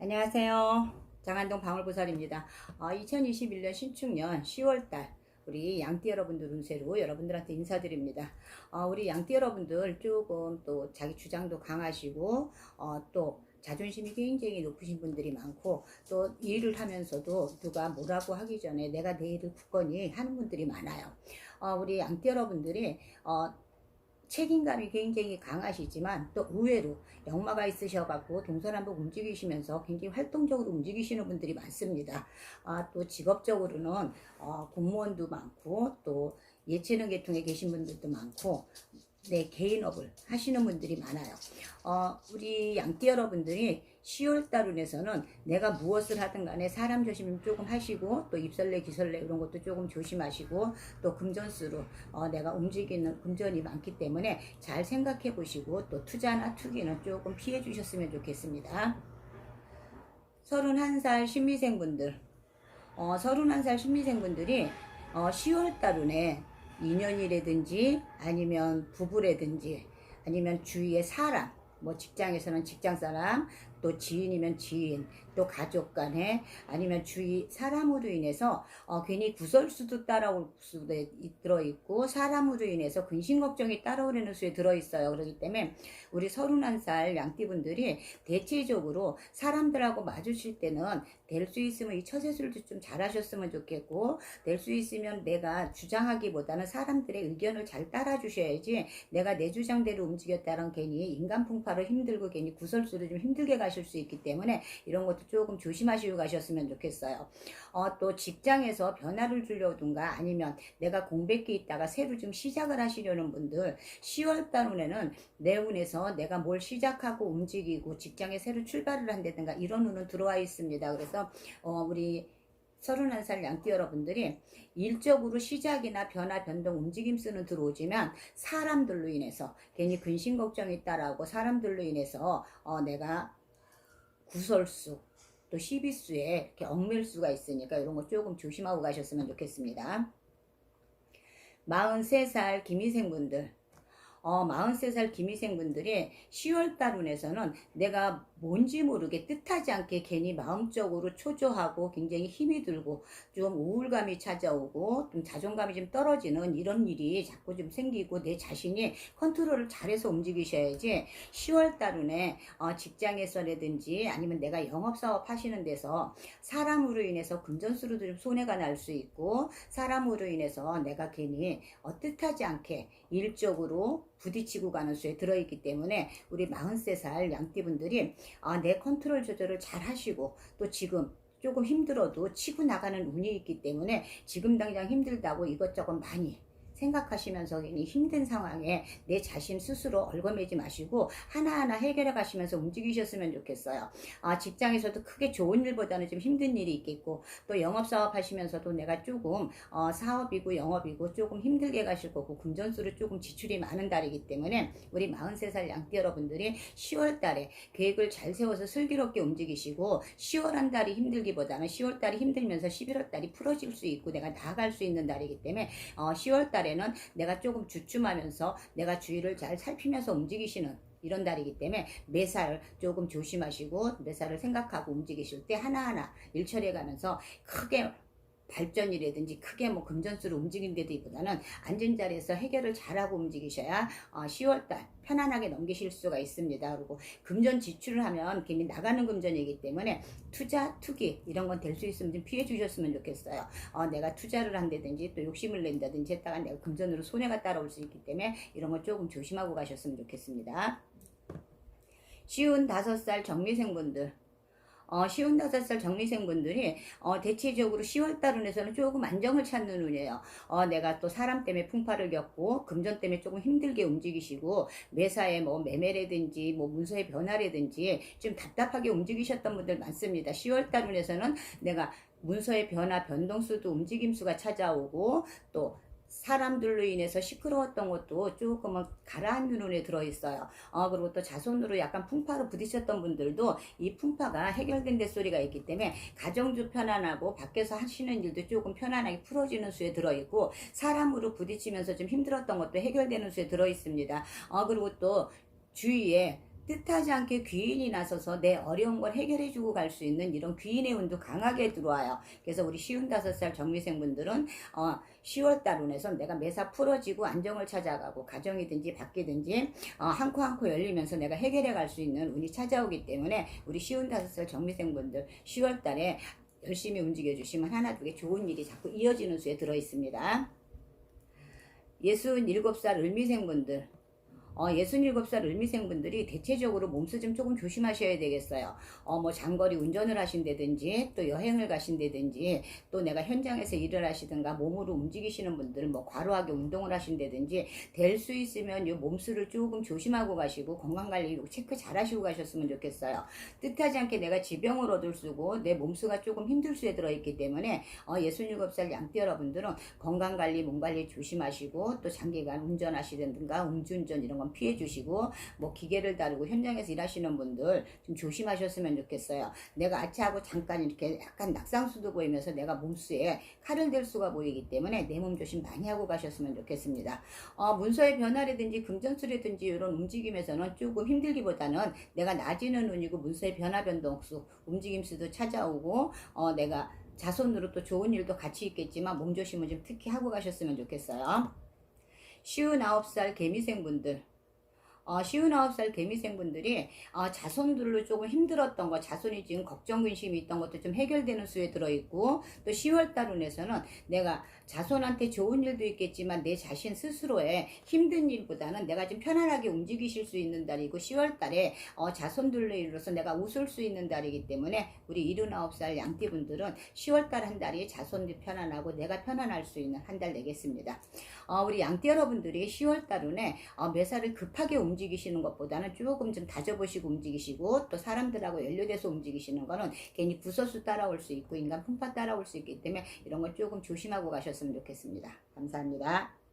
안녕하세요. 장안동 방울보살입니다. 어, 2021년 신축년 10월달 우리 양띠 여러분들 운세로 여러분들한테 인사드립니다. 어, 우리 양띠 여러분들 조금 또 자기 주장도 강하시고 어, 또 자존심이 굉장히 높으신 분들이 많고 또 일을 하면서도 누가 뭐라고 하기 전에 내가 내 일을 굳건히 하는 분들이 많아요. 어, 우리 양띠 여러분들이 어, 책임감이 굉장히 강하시지만 또 의외로 역마가 있으셔갖고 동서남북 움직이시면서 굉장히 활동적으로 움직이시는 분들이 많습니다. 아, 또 직업적으로는 어, 공무원도 많고 또 예체능 계통에 계신 분들도 많고 네, 개인업을 하시는 분들이 많아요. 어, 우리 양띠 여러분들이 10월 달운에서는 내가 무엇을 하든 간에 사람 조심 조금 하시고 또 입설레 기설레 이런 것도 조금 조심하시고 또 금전수로 어, 내가 움직이는 금전이 많기 때문에 잘 생각해 보시고 또 투자나 투기는 조금 피해 주셨으면 좋겠습니다. 31살 신미생분들 어, 31살 신미생분들이 어, 10월 달운에 인연이라든지 아니면 부부라든지 아니면 주위의 사람 뭐 직장에서는 직장 사람 또 지인이면 지인 또 가족 간에 아니면 주위 사람으로 인해서 어, 괜히 구설수도 따라올 수도 들어있고 사람으로 인해서 근심 걱정이 따라오려는 수에 들어있어요. 그렇기 때문에 우리 31살 양띠분들이 대체적으로 사람들하고 마주칠 때는 될 수 있으면 이 처세술도 좀 잘하셨으면 좋겠고 될 수 있으면 내가 주장하기보다는 사람들의 의견을 잘 따라주셔야지 내가 내 주장대로 움직였다는 괜히 인간 풍파로 힘들고 괜히 구설수로 좀 힘들게 가실 수 있기 때문에 이런 것도 조금 조심하시고 가셨으면 좋겠어요. 어, 또 직장에서 변화를 주려든가 아니면 내가 공백기 있다가 새로 좀 시작을 하시려는 분들 10월 달 운에는 내 운에서 내가 뭘 시작하고 움직이고 직장에 새로 출발을 한다든가 이런 운은 들어와 있습니다. 그래서 어, 우리 31살 양띠 여러분들이 일적으로 시작이나 변화, 변동, 움직임 쓰는 들어오지만 사람들로 인해서 괜히 근심 걱정이 있다라고 사람들로 인해서 어, 내가 구설수 또 시비수에 이렇게 얽매일 수가 있으니까 이런 거 조금 조심하고 가셨으면 좋겠습니다. 43살 김희생분들 어, 43살 김희생분들이 10월 달 운에서는 내가 뭔지 모르게 뜻하지 않게 괜히 마음적으로 초조하고 굉장히 힘이 들고 좀 우울감이 찾아오고 좀 자존감이 좀 떨어지는 이런 일이 자꾸 좀 생기고 내 자신이 컨트롤을 잘해서 움직이셔야지 10월 달운에 어, 직장에서라든지 아니면 내가 영업사업 하시는 데서 사람으로 인해서 금전수로도 좀 손해가 날 수 있고 사람으로 인해서 내가 괜히 어, 뜻하지 않게 일적으로 부딪히고 가는 수에 들어있기 때문에 우리 43살 양띠분들이 아, 내 컨트롤 조절을 잘 하시고 또 지금 조금 힘들어도 치고 나가는 운이 있기 때문에 지금 당장 힘들다고 이것저것 많이 생각하시면서 괜히 힘든 상황에 내 자신 스스로 얼거매지 마시고 하나하나 해결해 가시면서 움직이셨으면 좋겠어요. 아, 직장에서도 크게 좋은 일보다는 좀 힘든 일이 있겠고 또 영업사업 하시면서도 내가 조금 어, 사업이고 영업이고 조금 힘들게 가실 거고 금전수로 조금 지출이 많은 달이기 때문에 우리 43살 양띠 여러분들이 10월 달에 계획을 잘 세워서 슬기롭게 움직이시고 10월 한 달이 힘들기보다는 10월 달이 힘들면서 11월 달이 풀어질 수 있고 내가 나아갈 수 있는 달이기 때문에 어, 10월 달 에는 내가 조금 주춤하면서 내가 주위를 잘 살피면서 움직이시는 이런 달이기 때문에 매살 조금 조심하시고 매살을 생각하고 움직이실 때 하나하나 일처리해 가면서 크게 발전이라든지 크게 뭐 금전수로 움직인데도보다는 앉은 자리에서 해결을 잘하고 움직이셔야 어, 10월달 편안하게 넘기실 수가 있습니다. 그리고 금전 지출을 하면 괜히 나가는 금전이기 때문에 투자, 투기 이런 건 될 수 있으면 좀 피해 주셨으면 좋겠어요. 어, 내가 투자를 한다든지 또 욕심을 낸다든지 했다가 내가 금전으로 손해가 따라올 수 있기 때문에 이런 거 조금 조심하고 가셨으면 좋겠습니다. 쉬운 다섯 살 정미생분들 어, 쉬운 다섯 살 정리생분들이 어, 대체적으로 10월 달운에서는 조금 안정을 찾는 운이에요. 어, 내가 또 사람 때문에 풍파를 겪고 금전 때문에 조금 힘들게 움직이시고 매사에 뭐 매매라든지 뭐 문서의 변화라든지 좀 답답하게 움직이셨던 분들 많습니다. 10월 달운에서는 내가 문서의 변화, 변동수도 움직임수가 찾아오고 또 사람들로 인해서 시끄러웠던 것도 조금은 가라앉는 눈에 들어있어요. 어, 그리고 또 자손으로 약간 풍파로 부딪혔던 분들도 이 풍파가 해결된 데 소리가 있기 때문에 가정도 편안하고 밖에서 하시는 일도 조금 편안하게 풀어지는 수에 들어있고 사람으로 부딪히면서 좀 힘들었던 것도 해결되는 수에 들어있습니다. 어, 그리고 또 주위에 뜻하지 않게 귀인이 나서서 내 어려운 걸 해결해 주고 갈 수 있는 이런 귀인의 운도 강하게 들어와요. 그래서 우리 쉬운 다섯 살 정미생분들은 어, 10월 달 운에서 내가 매사 풀어지고 안정을 찾아가고 가정이든지 밖이든지 어, 한코 한 코 열리면서 내가 해결해 갈 수 있는 운이 찾아오기 때문에 우리 쉬운 다섯 살 정미생분들 10월 달에 열심히 움직여 주시면 하나 두 개 좋은 일이 자꾸 이어지는 수에 들어 있습니다. 67살 을미생분들 어, 67살 을미생분들이 대체적으로 몸수 좀 조금 조심하셔야 되겠어요. 어, 뭐 장거리 운전을 하신다든지 또 여행을 가신다든지 또 내가 현장에서 일을 하시든가 몸으로 움직이시는 분들 뭐 과로하게 운동을 하신다든지 될 수 있으면 이 몸수를 조금 조심하고 가시고 건강관리 체크 잘 하시고 가셨으면 좋겠어요. 뜻하지 않게 내가 얻을 수고 내 몸수가 조금 힘들 수에 들어있기 때문에 어, 67살 양띠 여러분들은 건강관리 몸관리 조심하시고 또 장기간 운전하시든가 음주운전 이런 건 피해 주시고 뭐 기계를 다루고 현장에서 일하시는 분들 좀 조심하셨으면 좋겠어요. 내가 아차하고 잠깐 이렇게 약간 낙상수도 보이면서 내가 몸수에 칼을 댈 수가 보이기 때문에 내 몸 조심 많이 하고 가셨으면 좋겠습니다. 어, 문서의 변화라든지 금전수라든지 이런 움직임에서는 조금 힘들기보다는 내가 낮이는 운이고 문서의 변화 변동수 움직임수도 찾아오고 어, 내가 자손으로 또 좋은 일도 같이 있겠지만 몸 조심은 좀 특히 하고 가셨으면 좋겠어요. 쉬운 아홉 살 개미생분들 어, 아홉 살 개미생분들이 어, 자손들로 조금 힘들었던 거, 자손이 지금 걱정 근심이 있던 것도 좀 해결되는 수에 들어있고 또 10월달 운에서는 내가 자손한테 좋은 일도 있겠지만 내 자신 스스로의 힘든 일보다는 내가 좀 편안하게 움직이실 수 있는 달이고 10월달에 어, 자손들로 인해서 내가 웃을 수 있는 달이기 때문에 우리 79살 양띠분들은 10월달 한 달이 자손들 편안하고 내가 편안할 수 있는 한 달 되겠습니다. 어, 우리 양띠 여러분들이 10월달 운에 어, 매사를 급하게 움직이시는 것보다는 조금 좀 다져보시고 움직이시고 또 사람들하고 연료돼서 움직이시는 거는 괜히 구설수 따라올 수 있고 인간 풍파 따라올 수 있기 때문에 이런 걸 조금 조심하고 가셨으면 좋겠습니다. 감사합니다.